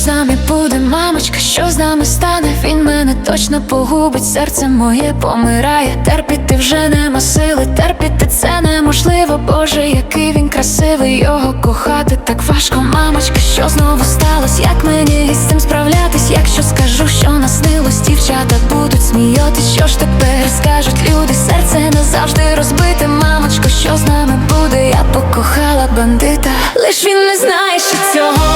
з нами буде, мамочка, що з нами стане? Він мене точно погубить, серце моє помирає. Терпіти вже нема сили, терпіти це неможливо. Боже, який він красивий, його кохати так важко, мамочка, що знову сталося? Як мені із цим справлятись? Якщо скажу, що наснилось, дівчата будуть сміятись, що ж тепер скажуть люди, серце назавжди розбите, мамочко, що з нами буде? Я покохала бандита, лиш він не знає, що цього.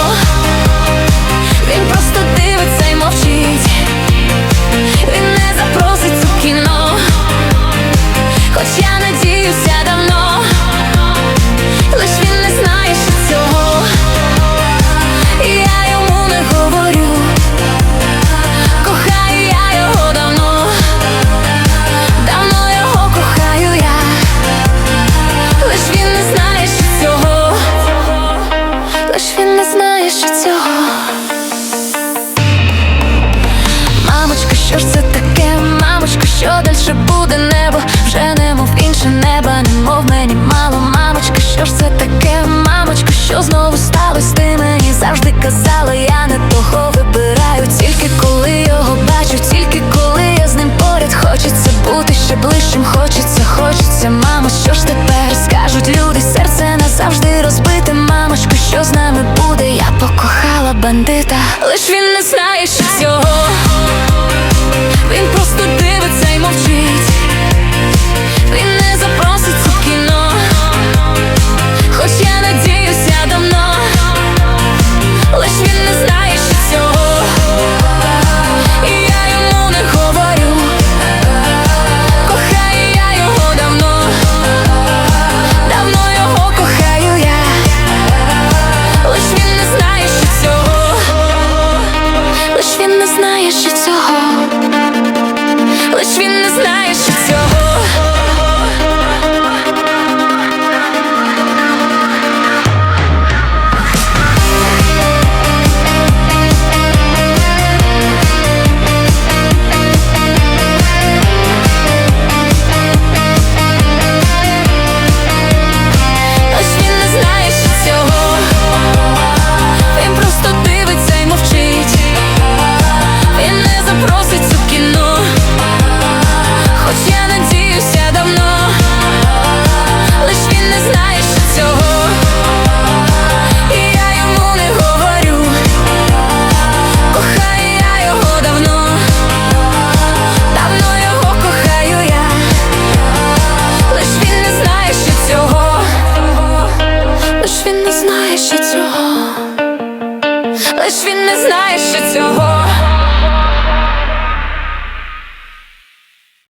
Що буде небо? Вже немов інше неба, немов мені мало. Мамочка, що ж це таке? Мамочка, що знову сталось? Ти мені завжди казала, я не того вибираю. Тільки коли його бачу, тільки коли я з ним поряд, хочеться бути ще ближчим, хочеться, хочеться, мамо, що ж тепер скажуть люди? Серце назавжди розбите, мамочко, що з нами буде? Я покохала бандита, лиш він не знає, що знає, що цього. Лиш він не знає, що цього,